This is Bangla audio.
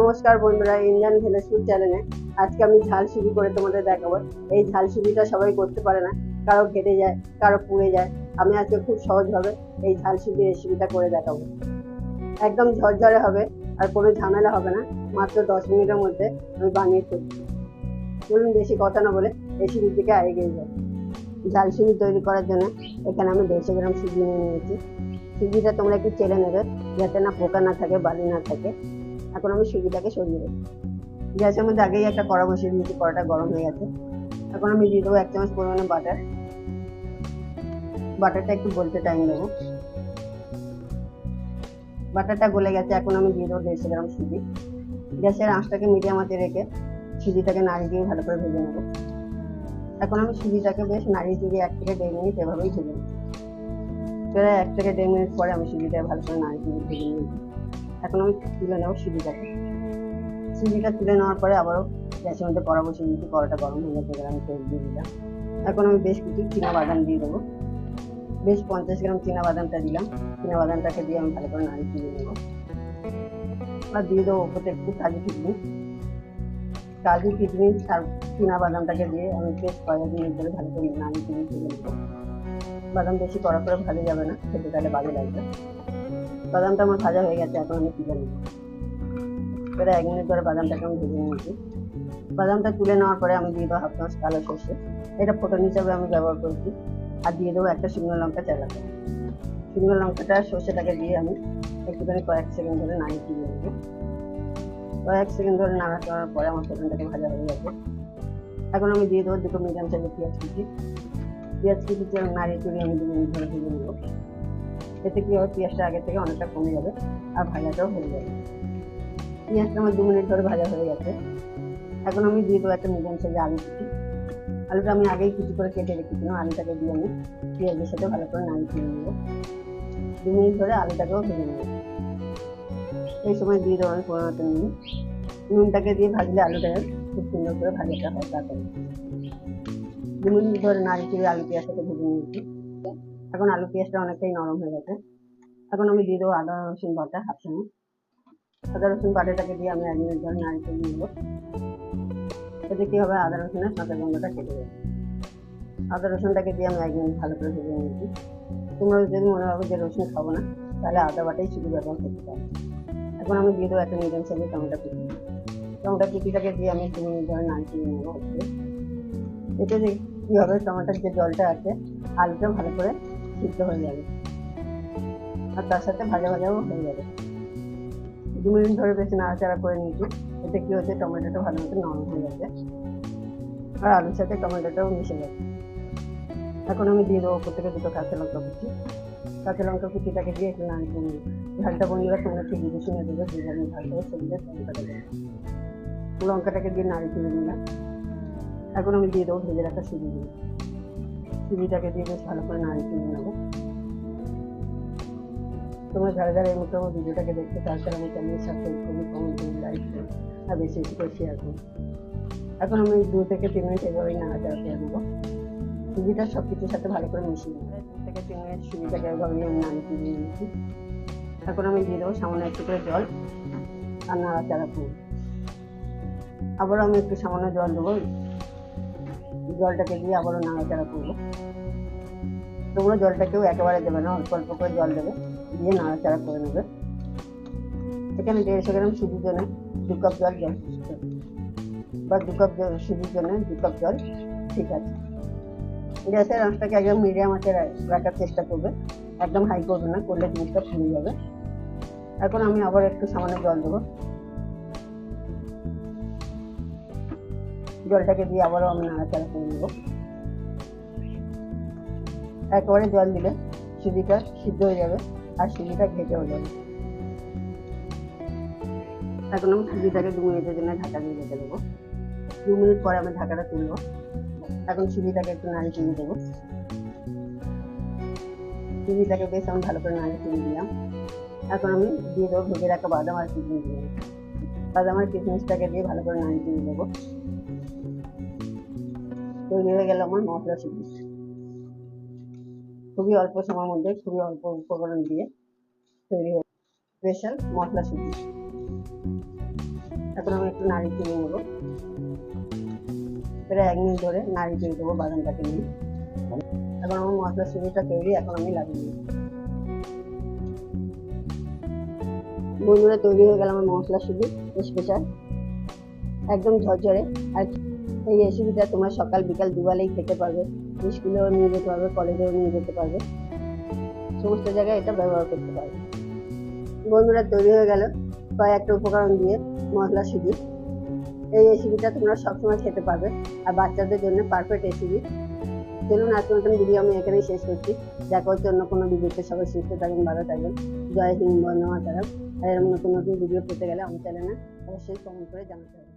নমস্কার বন্ধুরা, ইন্ডিয়ান ভিলেজ চ্যানেলে আজকে আমি ঝাল সিবি করে তোমাদের দেখাবো। এই ঝাল সিঁড়িটা সবাই করতে পারে না। কারও ঘেটে যায়, কারও পুড়ে যায়। আমি আজকে খুব সহজভাবে এই ঝাল সিবি রেসিপিটা করে দেখাবো। একদম ঝরঝরে হবে, আর কোনো ঝামেলা হবে না। মাত্র দশ মিনিটের মধ্যে আমি বানিয়ে ফেলছি চলুন বেশি কথা না বলে রেসিপির দিকে এগিয়ে যাই। ঝাল সিঁড়ি তৈরি করার জন্য এখানে আমি দেড়শো গ্রাম সুজি নিয়ে নিয়েছি। সুজিটা তোমরা একটু চেলে নেবে, যাতে না পোকা না থাকে, বালি না থাকে। এখন আমি সুজিটাকে সরিয়ে দেবো। গ্যাসের মধ্যে আগেই একটা কড়া বসিয়ে দিয়েছি, কড়াটা গরম হয়ে গেছে। এখন আমি দিয়ে দেবো এক চামচ পরিমাণে বাটার বাটারটা একটু গলতে টাইম দেবো বাটারটা গলে গেছে, এখন আমি দিয়ে দেবো দেড়শো গ্রাম সুজি। গ্যাসের আঁচটাকে মিডিয়াম আঁচে রেখে সুজিটাকে নাড়ি দিয়ে ভালো করে ভেজে নেব। এখন আমি সুজিটাকে বেশ নাড়িয়ে দিয়ে এক থেকে দেড় মিনিট এভাবেই ভেজে নেব। এক থেকে দেড় মিনিট পরে আমি সুজিটা ভালো করে নাড়িয়ে চুড়িয়ে ভেজে নিয়েছি এখন আমি তুলে নেব সুজিটাকে সুজিটা তুলে নেওয়ার পরে আবারও গ্যাসের মধ্যে কড়া বসিয়ে দিয়েছি, কড়াটা গরম হয়ে গেছে আমি তেল দিয়ে দিলাম। এখন আমি বেশ কিছু চীনা বাদাম দিয়ে দেবো। বেশ পঞ্চাশ গ্রাম চীনা বাদামটা দিলাম। চীনা বাদামটাকে দিয়ে আমি ভালো করে নাড়িয়ে দিয়ে নেব। আর দিয়ে দেবো ওপরে একটু কাজু কিশমিশ। কাজু কিশমিশ আর চীনা বাদামটাকে দিয়ে আমি বেশ কয়েক মিনিট ধরে ভালো করে নাড়িয়ে দিয়ে দিয়ে নেব। বাদাম বেশি কড়া করে ভালো যাবে না, খেতে তাহলে বাজে লাগবে। বাদামটা আমার ভাজা হয়ে গেছে, এখন আমি তুলে নেব। এবারে এক মিনিট ধরে বাদামটাকে আমি ভেজে নিয়েছি। বাদামটা তুলে নেওয়ার পরে আমি দিয়ে দেবো হাফ চামচ কালো সর্ষে। এটা ফোটন হিসাবে আমি ব্যবহার করছি। আর দিয়ে দেবো একটা শুকনো লঙ্কা চালাতে। শুকনো লঙ্কাটা সর্ষেটাকে দিয়ে আমি একটুখানি কয়েক সেকেন্ড ধরে নাড়িয়ে তুলে নেব কয়েক সেকেন্ড ধরে নাড়া চাড়ার পরে আমার ফোটনটাকে ভাজা হয়ে গেছে। এখন আমি দিয়ে দেবো দুটো মিডিয়াম সাইজের পেঁয়াজ কুচি। পেঁয়াজ কুচি নাড়িয়ে তুলে আমি দু মিনিট ধরে ভেজে নেব। এতে কি হবে পেঁয়াজটা আগে থেকে অনেকটা কমে যাবে আর ভাজাটাও হয়ে যাবে। পেঁয়াজটা আমার দু মিনিট ধরে ভাজা হয়ে গেছে। এখন আমি দিয়ে দেবো একটা মিডিয়াম সাইজে আলু কুচি। আলুটা আমি আগেই কুচি করে কেটে রেখেছিলাম আলুটাকে দিয়ে আমি পেঁয়াজের সাথে ভালো করে নাড়ি তুলে নেব। দু মিনিট ধরে আলুটাকেও ভেজে নেব। এই সময় দিয়ে দেবো আমি পনেরোটা নুন নুনটাকে দিয়ে ভাজলে আলুটাকে খুব সুন্দর করে ভাজাটা হয় তাড়াতাড়ি দু মিনিট ধরে নাড়ি তুলে আলু পেঁয়াজটাকে ভেজে নিয়েছি। এখন আলু পেঁয়াজটা অনেকটাই নরম হয়ে গেছে। এখন আমি দিয়ে দেবো আদা, রসুন বাটা হাফ চামচ আদা, রসুন বাটাটাকে দিয়ে আমি এক মিনিট ধরে নাড়ি করে নেব। এতে কী হবে? আদা, রসুনের কাঁচা গন্ধটা কেটে যাবে। আদা, রসুনটাকে দিয়ে আমি এক মিনিট ভালো করে ভেজে নিয়েছি তোমরা যদি মনে হবে যে রসুন খাব না, তাহলে আদা বাটাই শুধু ব্যবহার করতে পারো। এখন আমি দিয়ে দেবো একটা মিডিয়াম সাইজের টমেটো কুচি। টমেটো কুচিটাকে দিয়ে আমি দু মিনিট ধরে নাড়ি করে নেব। এতে কী হবে? টমেটোর যে জলটা আছে, আলুটা ভালো করে সিদ্ধ হয়ে যাবে। আর তার সাথে ভাজা ভাজাও হয়ে যাবে। দু মিনিট ধরে বেশি নাড়াচাড়া করে নিয়েছি। এতে কি হচ্ছে টমেটোটা ভালো মতো নরম হয়ে যাবে আর আলুর সাথে টমেটোটাও মিশে যাবে এখন আমি দিয়ে দেবো ওপর থেকে দুটো কাঁচা লঙ্কা কুচি। কাঁচা লঙ্কা কুচিটাকে দিয়ে একটু নাড়ি করে নিই ঝালটা বন্ধুরা তোমরা ঠিক বুঝে শুনে দেবে যে আমি ঝাল দেবো সেগুলো লঙ্কাটা দেবো লঙ্কাটাকে দিয়ে নাড়ি তুলে নিলাম। এখন আমি দিয়ে দেবো ভেজে রাখা সুজি দিয়ে সুজিটাকে দিয়ে বেশ ভালো করে নাড়ি তুলে নেব। তোমরা যারা যারা এই মতো ভিডিওটাকে দেখতে তার আমি চ্যানেলের সাথে খুবই কমেন্ট করুন লাইক করুন আর বেশি বেশি করে শেয়ার করুন এখন আমি দু থেকে তিন মিনিট এভাবেই নাড়াচাড়া করে দেবো সুজিটা সব কিছুর সাথে ভালো করে মিশিয়ে নেব। দু থেকে তিন মিনিট সুজিটাকে এভাবেই আমি নাড়ি তুলে নিয়েছি এখন আমি দিয়ে দেবো সামান্য একটু করে জল, আর নাড়াচাড়া করব। আবারও আমি একটু সামান্য জল দেবো। জলটাকে দিয়ে আবারও নাড়াচাড়া করব। তোমরা জলটাকেও একেবারে দেবে না, অল্প অল্প করে জল দেবে, দিয়ে নাড়াচাড়া করে নেবে। এখানে দেড়শো গ্রাম সুজির জন্য দু কাপ জল যথেষ্ট বা দু কাপ জল, সুজির জন্য দু কাপ জল, ঠিক আছে। গ্যাসের আঁচটাকে একদম মিডিয়াম আঁচে রাখার চেষ্টা করবে। একদম হাই করবে না, করলে জিনিসটা ফুলে যাবে। এখন আমি আবার একটু সামান্য জল দেবো। জলটাকে দিয়ে আবারও আমি নাড়াচাড়া করে নেব। একেবারে জল দিলে সুজিটা সিদ্ধ হয়ে যাবে আর সুজিটা ঘেটেও যাবে। এখন আমি সুজিটাকে দু মিনিটের জন্য ঢাকা দিয়ে রেখে দেবো। দু মিনিট পরে আমি ঢাকাটা তুলবো। এখন সুজিটাকে একটু নাড়ি তুলে দেবো সুজিটাকে বেশ আমি ভালো করে নাড়ি তুলে দিলাম এখন আমি দিয়ে দেবো ভেজে রাখা বাদাম আর কিশমিশ দিয়ে। বাদাম আর কিশমিশটাকে দিয়ে ভালো করে নাড়ি তুলে দেবো তৈরি হয়ে গেল আমার মশলা সুজি খুবই অল্প সময়ের মধ্যে খুবই অল্প উপকরণ দিয়ে তৈরি হয়ে স্পেশাল মশলা সুজি এখন আমি একটু নাড়ি চিনি নেব। প্রায় এক মিনিট ধরে নাড়ি চিনি দেবো বাদামটাকে নিয়ে। এখন আমার মশলা সুজিটা তৈরি, এখন আমি লাগিয়ে নিই বন্ধুরা, তৈরি হয়ে গেল আমার মশলা সুজি স্পেশাল। একদম ঝরঝরে, আর এই রেসিপিটা তোমরা সকাল, বিকাল দুবেলাই খেতে পারবে। স্কুলেও নিয়ে যেতে পারবে, কলেজেও নিয়ে যেতে পারবে। সমস্ত জায়গায় এটা ব্যবহার করতে পারবে। বন্ধুরা, তৈরি হয়ে গেল কয়েকটা উপকরণ দিয়ে মশলা সুজি। এই রেসিপিটা তোমরা সবসময় খেতে পারবে। আর বাচ্চাদের জন্য পারফেক্ট রেসিপি চলুন, আজকে মতন ভিডিও আমি এখানেই শেষ করছি। দেখা হচ্ছে অন্য কোনো ভিডিওতে সবাই সুস্থ থাকবেন ভালো থাকবেন জয় হিন্দ, বন্দে মাতারাম। আর এরকম নতুন নতুন ভিডিও পেতে গেলে আমার চ্যানেলে অবশ্যই কমেন্ট করে জানাতে হবে।